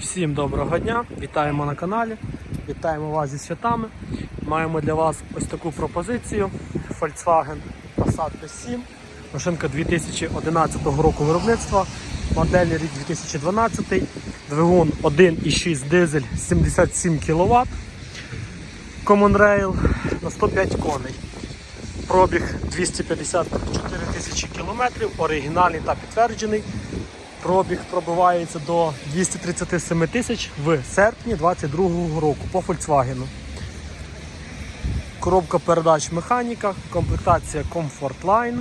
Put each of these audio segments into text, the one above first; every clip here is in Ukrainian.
Всім доброго дня, вітаємо на каналі, вітаємо вас зі святами. Маємо для вас ось таку пропозицію Volkswagen Passat B7. Машинка 2011 року виробництва, модель рік 2012, двигун 1,6 дизель 77 кВт, Common Rail на 105 коней. Пробіг 254 тисячі кілометрів, оригінальний та підтверджений. Пробіг пробивається до 237 тисяч в серпні 2022 року по Volkswagen. Коробка передач механіка, комплектація Comfort Line.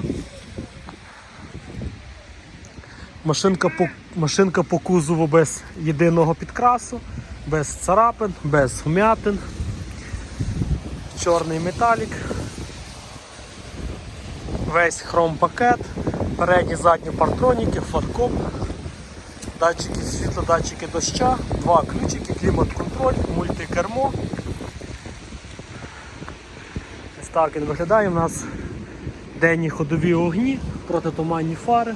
Машинка по, машинка по кузову без єдиного підкрасу, без царапин, без вмятин. Чорний металік. Весь хром пакет, передні задні партроніки, фаркоп, датчики світла, датчики доща, два ключики, клімат-контроль, мультикермо. Ось так він виглядає. У нас денні ходові огні, протитуманні фари.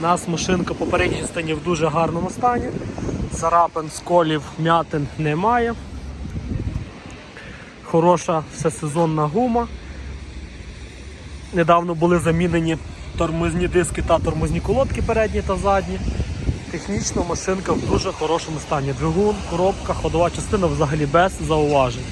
У нас машинка по передній частині в дуже гарному стані. Царапин, сколів, м'ятин немає. Хороша всесезонна гума. Недавно були замінені тормозні диски та тормозні колодки передні та задні. Технічно машинка в дуже хорошому стані. Двигун, коробка, ходова частина взагалі без зауважень.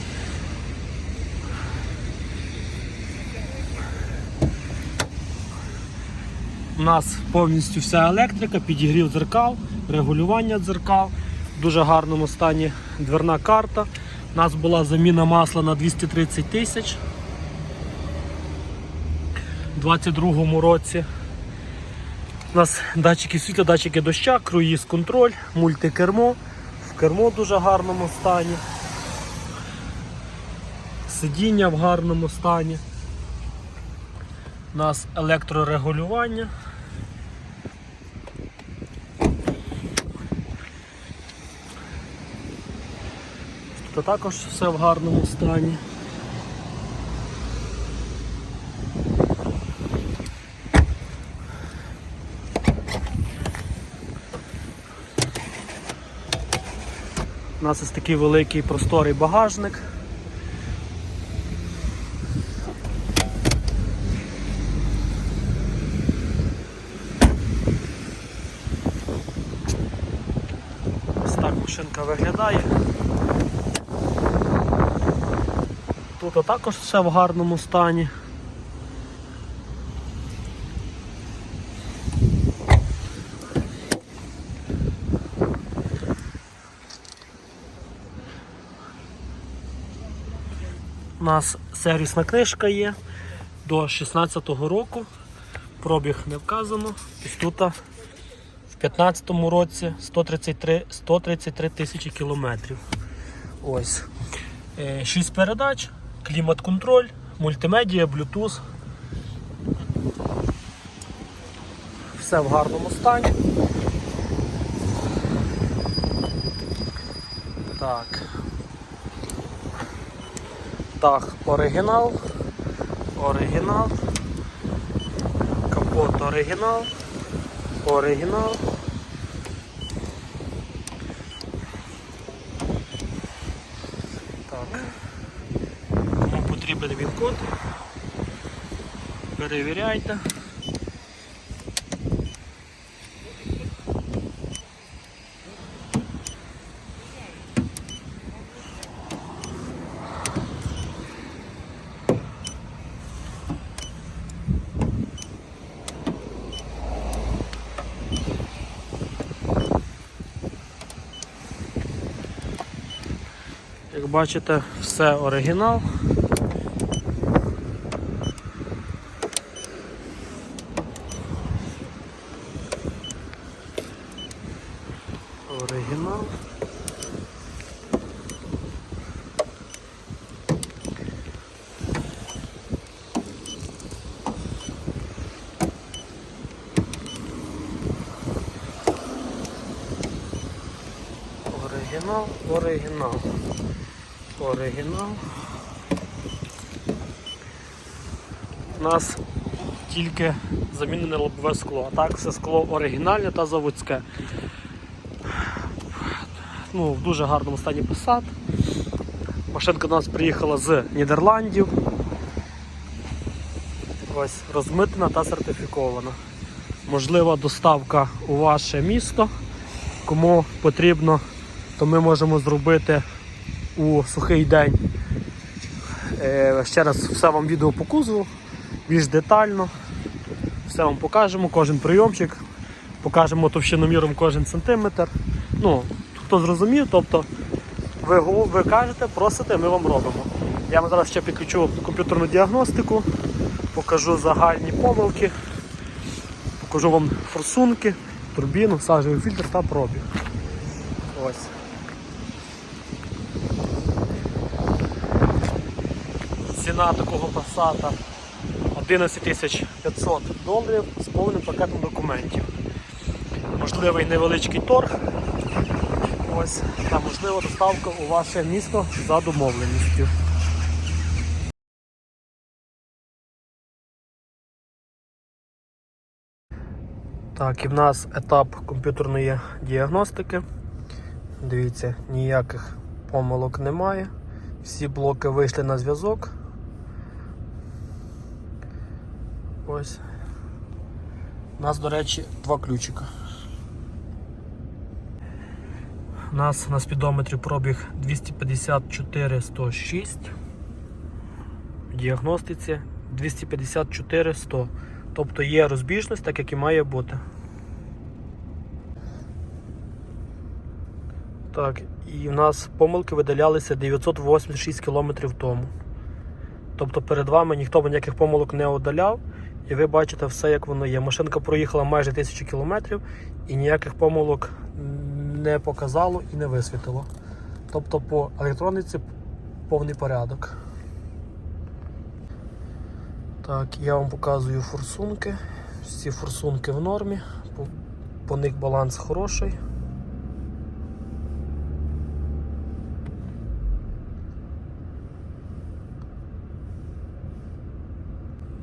У нас повністю вся електрика, підігрів дзеркал, регулювання дзеркал, в дуже гарному стані дверна карта. У нас була заміна масла на 230 тисяч. У 2022 році. У нас датчики світла, датчики доща, круїз контроль, мультикермо. В кермо в дуже гарному стані. Сидіння в гарному стані. У нас електрорегулювання. Тут також все в гарному стані. У нас ось такий великий просторий багажник. Ось так машинка виглядає. Тут також все в гарному стані. У нас сервісна книжка є до 16-го року. Пробіг не вказано. Ось тут в 15-му році 133 133 тисячі кілометрів. Ось. 6 передач, клімат-контроль, мультимедіа, Bluetooth. Все в гарному стані. Так. Дах оригінал. Оригінал. Капот оригінал. Оригінал. Кому потрібен він код, перевіряйте. Як бачите, все оригінал. Оригінал. Оригінал, оригінал. Оригінал. У нас тільки замінене лобове скло, а так все скло оригінальне та заводське. ну, в дуже гарному стані Passat. Машинка до нас приїхала з Нідерландів. Ось розмитнена та сертифікована. Можлива доставка у ваше місто. Кому потрібно, то ми можемо зробити у сухий день. Е, Ще раз все вам відео по кузову, більш детально. Все вам покажемо, кожен прийомчик, покажемо товщиноміром кожен сантиметр. Ну, хто зрозумів, тобто ви, ви кажете, просите, ми вам робимо. Я вам зараз ще підключу комп'ютерну діагностику, покажу загальні помилки, покажу вам форсунки, турбіну, сажевий фільтр та пробіг. Ось. Ціна такого пасата 11 500 доларів з повним пакетом документів. Можливий невеличкий торг. Ось, та можлива доставка у ваше місто за домовленістю. Так, і в нас етап комп'ютерної діагностики. Дивіться, ніяких помилок немає. Всі блоки вийшли на зв'язок. Ось. У нас, до речі, два ключика. У нас на спідометрі пробіг 254 106. В діагностиці 254 100. Тобто є розбіжність, так як і має бути. Так, і в нас помилки видалялися 986 км тому. Тобто перед вами ніхто б ніяких помилок не удаляв, і ви бачите все, як воно є. Машинка проїхала майже 1000 км і ніяких помилок не показало і не висвітило. Тобто по електроніці повний порядок. Так, я вам показую форсунки. Всі форсунки в нормі, по, по них баланс хороший.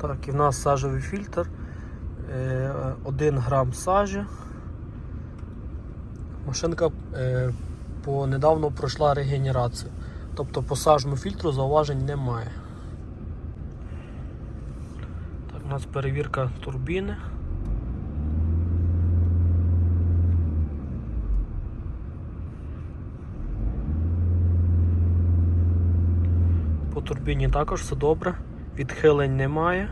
Так, і в нас сажевий фільтр. 1 грам сажі. Машинка е, по недавно пройшла регенерацію. Тобто по сажному фільтру зауважень немає. Так, у нас перевірка турбіни. По турбіні також все добре, відхилень немає.